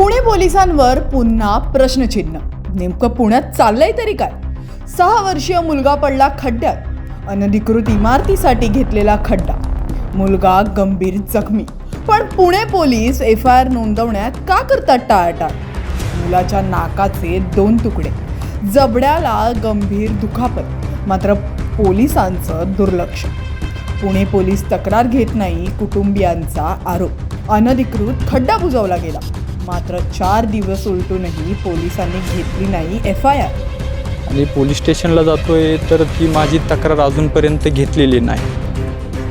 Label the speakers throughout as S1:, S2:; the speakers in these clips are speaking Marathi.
S1: पुणे पोलिसांवर पुन्हा प्रश्नचिन्ह. नेमकं पुण्यात चाललंय तरी काय? सहा वर्षीय मुलगा पडला खड्ड्यात. अनधिकृत इमारतीसाठी घेतलेला खड्डा. मुलगा गंभीर जखमी. पण Pune police F I R नोंदवण्यात का करतात टाळाटाळ? मुलाच्या नाकाचे दोन तुकडे. जबड्याला गंभीर दुखापत. मात्र पोलिसांचं दुर्लक्ष. पुणे पोलीस तक्रार घेत नाही कुटुंबियांचा आरोप. अनधिकृत खड्डा बुजवला गेला. मात्र चार दिवस उलटूनही पोलिसांनी घेतली नाही एफ आय आर
S2: आणि पोलीस स्टेशनला जातोय तर ती माझी तक्रार अजूनपर्यंत घेतलेली नाही.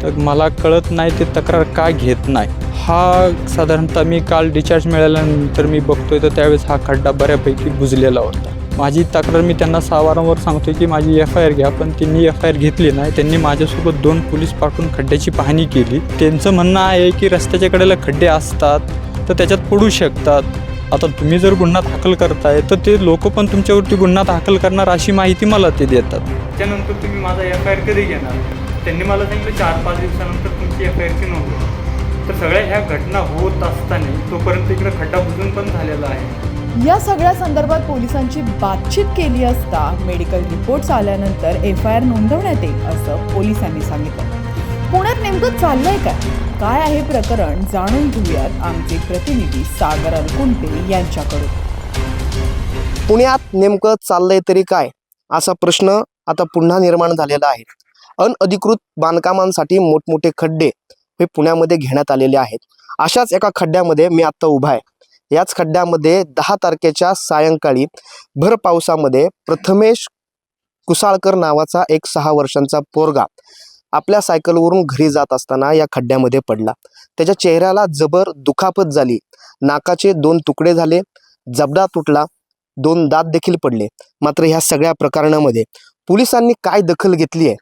S2: तर मला कळत नाही ते तक्रार का घेत नाही. हा साधारणतः मी काल डिस्चार्ज मिळाल्यानंतर मी बघतोय तर त्यावेळेस हा खड्डा बऱ्यापैकी बुजलेला होता. माझी तक्रार मी त्यांना सहा वारंवार सांगतोय की माझी एफ आय आर घ्या पण त्यांनी एफ आय आर घेतली नाही. त्यांनी माझ्यासोबत दोन पोलीस पाठवून खड्ड्याची पाहणी केली. त्यांचं म्हणणं आहे की रस्त्याच्या कडेला खड्डे असतात तर त्याच्यात पडू शकतात. आता तुम्ही जर गुन्हा दाखल करताय तर ते लोक पण तुमच्यावरती गुन्हा दाखल करणार अशी माहिती मला ते देतात. त्यानंतर तुम्ही माझा एफ आय आर कधी घेणार? त्यांनी मला सांगितलं चार पाच दिवसानंतर तुमची एफ आय आरची नोंद. तर सगळ्या ह्या घटना होत असताना तोपर्यंत इकडे खड्डा बुजून पण झालेला आहे.
S1: या सगळ्या संदर्भात पोलिसांची बातचीत केली असता मेडिकल रिपोर्ट्स आल्यानंतर एफ आय आर नोंदवण्यात येईल असं पोलिसांनी सांगितलं. पुण्यात नेमकं चाललंय काय? काय आहे प्रकरण जाणून घेऊयात आमचे प्रतिनिधी सागर अलकुंटे यांच्याकडून.
S3: पुण्यात नेमकं चाललंय तरी काय? असा प्रश्न आता पुन्हा निर्माण झालेला आहे. अनअधिकृत बांधकामांसाठी मोठमोठे खड्डे हे पुण्यामध्ये घेण्यात आलेले आहेत. अशाच एका खड्ड्यामध्ये मी आत्ता उभा आहे. याच खड्ड्यामध्ये दहा तारखेच्या सायंकाळी भर पावसामध्ये प्रथमेश कुसाळकर नावाचा एक सहा वर्षांचा पोरगा आपल्या सायकलवरून घरी जात असताना या खड्ड्यामध्ये पडला. त्याच्या चेहऱ्याला जबर दुखापत झाली. नाकाचे दोन तुकडे झाले. जबडा तुटला. दोन दात देखील पडले. मात्र ह्या सगळ्या प्रकरणामध्ये पोलिसांनी काय दखल घेतली आहे?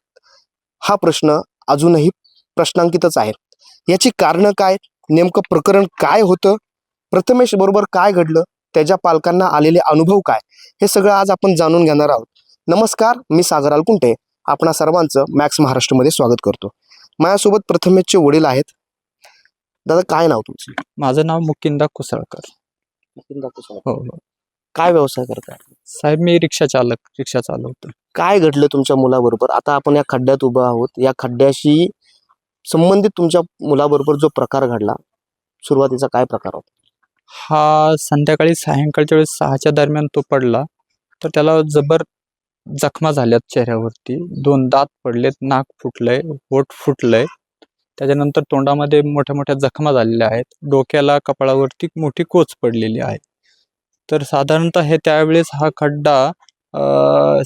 S3: हा प्रश्न अजूनही प्रश्नांकितच आहे. याची कारणं काय? नेमकं प्रकरण काय होतं? प्रथमेश बरोबर काय घडलं? त्याच्या पालकांना आलेले अनुभव काय? हे सगळं आज आपण जाणून घेणार आहोत. नमस्कार मी सागराल कुंटे आपणा सर्वांचं मॅक्स महाराष्ट्रमध्ये स्वागत करतो. माझ्यासोबत प्रथमेशचे वडील आहेत. दादा काय नाव तुमचं?
S2: माझं नाव मुकिंदा कुसळकर. हो हो.
S3: काय व्यवसाय करताय?
S2: साहेब मी रिक्षा चालक रिक्षा चालवतो.
S3: काय घडलं तुमच्या मुलाबरोबर? आता आपण या खड्ड्यात उभं आहोत. या खड्ड्याशी संबंधित तुमच्या मुलाबरोबर जो प्रकार घडला सुरुवातीचा काय प्रकार होता?
S2: हा संध्याकाळी सायंकाळच्या वेळेस सहाच्या दरम्यान तो पडला. तर त्याला जबर जखमा झाल्यात चेहऱ्यावरती. दोन दात पडलेत नाक फुटलंय ओठ फुटलंय. त्याच्यानंतर तोंडामध्ये मोठ्या मोठ्या जखमा झालेल्या आहेत. डोक्याला कपाळावरती मोठी कोच पडलेली आहे. तर साधारणतः हे त्यावेळेस हा खड्डा अं,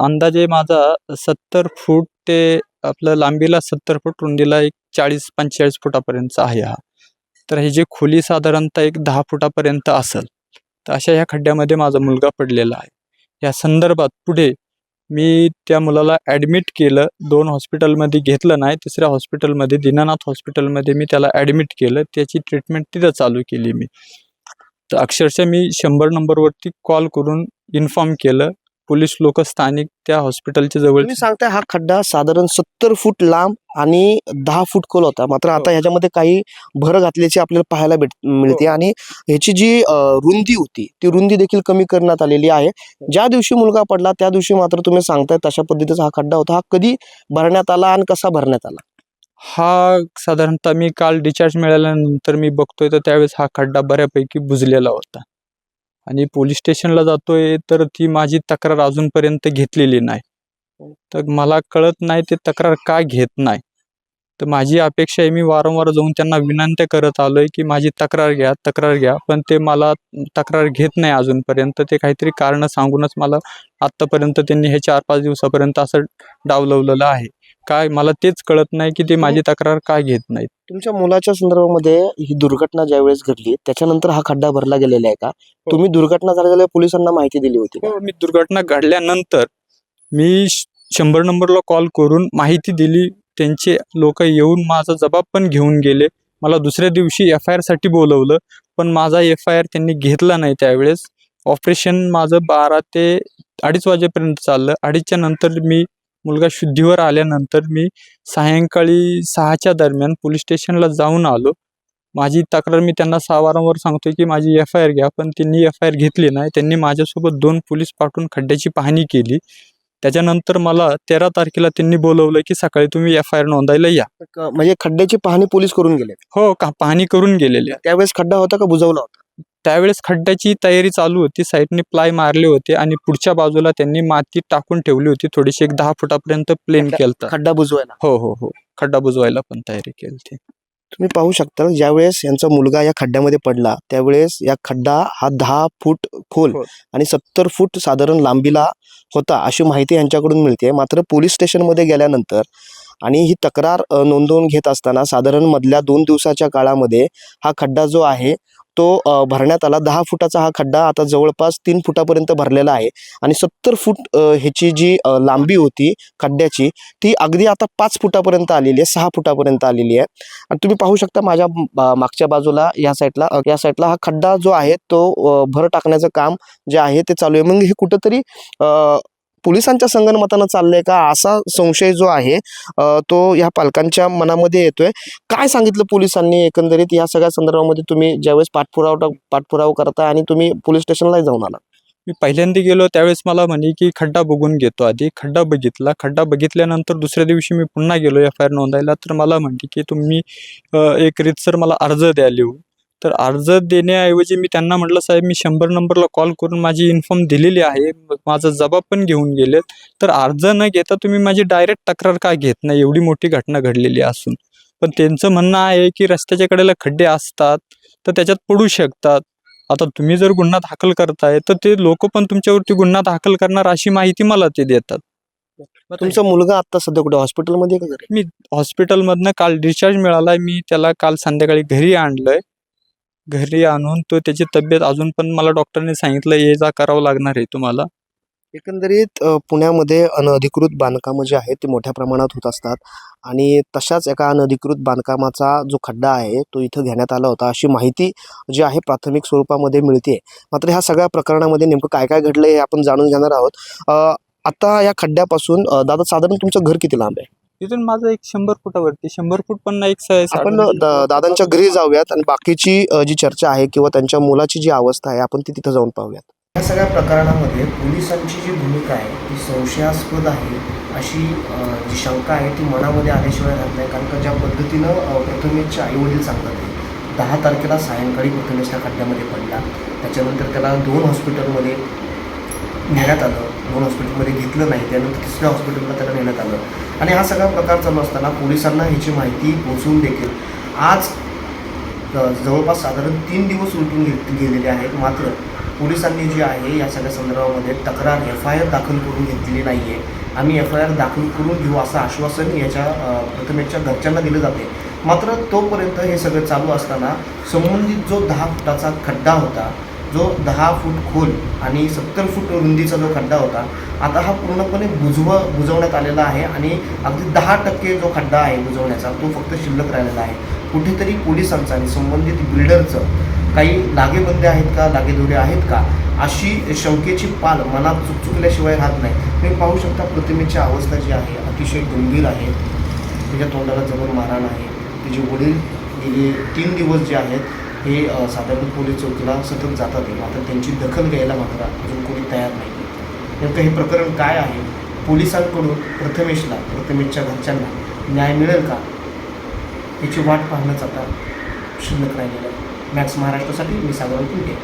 S2: अंदाजे माझा सत्तर फूट ते आपलं लांबीला सत्तर फूट रुंदीला एक चाळीस पंचेचाळीस फुटापर्यंतचा आहे हा. तर ह्याची खोली साधारणतः एक दहा फुटापर्यंत असेल तर अशा ह्या खड्ड्यामध्ये माझा मुलगा पडलेला आहे. या संदर्भात पुढे मी त्या मुलाला ॲडमिट केलं. दोन हॉस्पिटलमध्ये घेतलं नाही. तिसऱ्या हॉस्पिटलमध्ये दीनानाथ हॉस्पिटलमध्ये मी त्याला ॲडमिट केलं. त्याची ट्रीटमेंट तिथं चालू केली मी. तर अक्षरशः मी शंभर नंबरवरती कॉल करून इन्फॉर्म केलं. पोलीस लोक स्थानिक त्या हॉस्पिटलच्या जवळ
S3: तुम्ही सांगताय हा खड्डा साधारण सत्तर फूट लांब आणि दहा फूट खोल होता. मात्र आता
S2: हो.
S3: ह्याच्यामध्ये काही भर घातल्याची आपल्याला पाहायला भेट मिळते आणि ह्याची जी रुंदी होती ती रुंदी देखील कमी करण्यात आलेली आहे. ज्या दिवशी मुलगा पडला त्या दिवशी मात्र तुम्ही सांगताय तशा पद्धतीचा हा खड्डा होता. हा कधी भरण्यात आला आणि कसा भरण्यात आला?
S2: हा साधारणतः मी काल डिस्चार्ज मिळाल्यानंतर मी बघतोय तर त्यावेळेस हा खड्डा बऱ्यापैकी बुजलेला होता. आणि पोलीस स्टेशनला जातोय तर ती माझी तक्रार अजूनपर्यंत घेतलेली नाही. तर मला कळत नाही ते तक्रार का घेत नाही. तर माझी अपेक्षा आहे मी वारंवार जाऊन त्यांना विनंत्या करत आलोय की माझी तक्रार घ्या तक्रार घ्या पण ते मला तक्रार घेत नाही अजूनपर्यंत. ते काहीतरी कारण सांगूनच मला आत्तापर्यंत त्यांनी हे चार पाच दिवसापर्यंत असं डावलवलेलं आहे. काय मला तेच कळत नाही की ते माझी तक्रार का घेत नाहीत.
S3: तुमच्या मुलाच्या संदर्भामध्ये ही दुर्घटना ज्यावेळेस घडली त्याच्यानंतर हा खड्डा भरला गेलेला आहे का? तुम्ही दुर्घटना झालेल्या पोलिसांना माहिती दिली होती का?
S2: हो, मी दुर्घटना घडल्यानंतर मी श- शंभर नंबरला कॉल करून माहिती दिली. त्यांचे लोक येऊन माझा जबाब पण घेऊन गेले. मला दुसऱ्या दिवशी एफ आय आरसाठी बोलवलं पण माझा एफ आय आर त्यांनी घेतला नाही त्यावेळेस. ऑपरेशन माझं बारा ते अडीच वाजेपर्यंत चाललं. अडीचच्या नंतर मी मुलगा शुद्धीवर आल्यानंतर मी सायंकाळी सहाच्या दरम्यान पोलीस स्टेशनला जाऊन आलो. माझी तक्रार मी त्यांना सा वारंवार सांगतोय की माझी एफ आय आर घ्या पण त्यांनी एफ आय आर घेतली नाही. त्यांनी माझ्यासोबत दोन पोलीस पाठवून खड्ड्याची पाहणी केली. त्याच्यानंतर मला तेरा तारखेला त्यांनी बोलवलं की सकाळी तुम्ही एफ आय आर नोंदायला या.
S3: म्हणजे खड्ड्याची पाहणी पोलीस करून गेले
S2: हो का पाहणी करून गेलेले.
S3: त्यावेळेस खड्डा होता का बुजवला होता?
S2: त्यावेळेस खड्ड्याची तयारी चालू होती. साईडने प्लाय मारले होते आणि पुढच्या बाजूला त्यांनी माती टाकून ठेवली होती. थोडीशी एक दहा फुटापर्यंत प्लेन केलतं.
S3: खड्डा बुजवायला.
S2: हो हो हो. खड्डा बुजवायला पण तयारी केली होती.
S3: तुम्ही पाहू शकता ज्यावेळेस यांचा मुलगा या खड्ड्यामध्ये पडला त्यावेळेस या खड्डा हा दहा फूट खोल
S2: खोल.
S3: आणि सत्तर फूट साधारण लांबीला होता अशी माहिती यांच्याकडून मिळते. मात्र पोलीस स्टेशनमध्ये गेल्यानंतर आणि ही तक्रार नोंदवून घेत असताना साधारण मधल्या दोन दिवसाच्या काळामध्ये हा खड्डा जो आहे तो भरण्यात आला. दहा फुटाचा हा खड्डा आता जवळपास तीन फुटापर्यंत भरलेला आहे आणि सत्तर फूट ह्याची जी लांबी होती खड्ड्याची ती अगदी आता पाच फुटापर्यंत आलेली आहे सहा फुटापर्यंत आलेली आहे. आणि तुम्ही पाहू शकता माझ्या मागच्या बाजूला या साईडला या साईडला हा खड्डा जो आहे तो भर टाकण्याचं काम जे आहे ते चालू आहे. मग हे कुठंतरी पोलिसांच्या संगणमतानं चाललंय का? असा संशय जो आहे तो या पालकांच्या मनामध्ये येतोय. काय सांगितलं पोलिसांनी एकंदरीत? या सगळ्या संदर्भामध्ये तुम्ही ज्यावेळेस पाठपुरावा पाठपुरावा करता आणि तुम्ही पोलीस स्टेशनला जाऊन आला?
S2: मी पहिल्यांदा गेलो त्यावेळेस मला म्हणे की खड्डा बघून घेतो आधी. खड्डा बघितला. खड्डा बघितल्यानंतर दुसऱ्या दिवशी मी पुन्हा गेलो एफ आय आर नोंदायला. तर मला म्हणते की तुम्ही एक रीतसर मला अर्ज द्या लिहून. तर अर्ज देण्याऐवजी मी त्यांना म्हटलं साहेब मी शंभर नंबरला कॉल करून माझी इन्फॉर्म दिलेली आहे. माझा जबाब पण घेऊन गेलेत. तर अर्ज न घेता तुम्ही माझी डायरेक्ट तक्रार का घेत नाही? एवढी मोठी घटना घडलेली असून. पण त्यांचं म्हणणं आहे की रस्त्याच्या कडेला खड्डे असतात तर त्याच्यात पडू शकतात. आता तुम्ही जर गुन्हा दाखल करताय तर ते लोक पण तुमच्यावरती गुन्हा दाखल करणार अशी माहिती मला ते देतात.
S3: तुमचा मुलगा आता सध्या कुठे? हॉस्पिटलमध्ये घरी?
S2: हॉस्पिटलमधनं काल डिस्चार्ज मिळालाय. मी त्याला काल संध्याकाळी घरी आणलंय. घरी आणून तो त्याची तब्येत अजून पण मला डॉक्टरने सांगितलं ये जा करावं लागणार आहे तुम्हाला.
S3: एकंदरीत अ, पुण्यामध्ये अनधिकृत बांधकामं जी आहेत ती मोठ्या प्रमाणात होत असतात. आणि तशाच एका अनधिकृत बांधकामाचा जो खड्डा आहे तो इथं घेण्यात आला होता. अशी माहिती जी आहे प्राथमिक स्वरूपामध्ये मिळते. मात्र ह्या सगळ्या प्रकरणामध्ये नेमकं काय काय घडलं हे आपण जाणून घेणार आहोत. अ, आता या खड्ड्यापासून अ, दादा साधारण तुमचं घर किती लांब आहे?
S2: तिथून माझं एक शंभर फुटावरती शंभर फूट पण नाही एक सा-
S3: आपण
S2: साठ-
S3: दा- दादांच्या घरी जाऊयात आणि बाकीची अ, जी चर्चा आहे किंवा त्यांच्या मुलाची जी अवस्था आहे आपण ती तिथं जाऊन पाहूयात. या सगळ्या प्रकरणामध्ये पोलिसांची जी भूमिका आहे ती संशयास्पद आहे अशी अ, जी शंका आहे ती मनामध्ये आल्याशिवाय राहत नाही. कारण का ज्या पद्धतीनं अ, प्रथमेशचे आईवडील सांगतात ते दहा तारखेला सायंकाळी प्रथमेश त्या खड्ड्यामध्ये पडला. त्याच्यानंतर त्याला दोन हॉस्पिटलमध्ये नेण्यात आलं. दोन हॉस्पिटलमध्ये घेतलं नाही. त्यानंतर तिसऱ्या हॉस्पिटलला त्याला नेण्यात आलं. आणि हा सगळा प्रकार चालू असताना पोलिसांना ह्याची माहिती पोहोचवून देखील आज जवळपास साधारण तीन दिवस उलटून गे गेलेले आहेत. मात्र पोलिसांनी जी आहे या सगळ्या संदर्भामध्ये तक्रार एफ आय आर दाखल करून घेतलेली नाही आहे आम्ही एफ आय आर दाखल करून घेऊ असं आश्वासन याच्या प्रथमेच्या प्रथमेशच्या घरच्यांना दिलं जाते. मात्र तोपर्यंत हे सगळं चालू असताना संबंधित जो दहा फुटाचा खड्डा होता जो दहा फूट खोल आणि सत्तर फूट रुंदीचा जो खड्डा होता आता हा पूर्णपणे बुजव बुजवण्यात आलेला आहे आणि अगदी दहा टक्के जो खड्डा आहे बुजवण्याचा तो फक्त शिल्लक राहिलेला आहे. कुठेतरी पोलिसांचं आणि संबंधित बिल्डरचं काही लागेबंदे आहेत का लागेदोरे आहेत का अशी शंकेची पाल मनात चुकचुकल्याशिवाय राहत नाही. तुम्ही पाहू शकता प्रतिमेची अवस्था जी आहे अतिशय गंभीर आहे. तिच्या तोंडाला जबर मारहाण आहे. तिचे वडील गेले तीन दिवस जे आहेत हे साधारण पोलीस चौकीला सतत जातात आहे मात्र त्यांची दखल घ्यायला मात्र अजून कोणी तयार नाही. नेमकं हे प्रकरण काय आहे? पोलिसांकडून प्रथमेशला प्रथमेशच्या घरच्यांना न्याय मिळेल का? याची वाट पाहणंच आता शिल्लक राहिलेलं आहे. मॅक्स महाराष्ट्रासाठी मी साधारण पुणे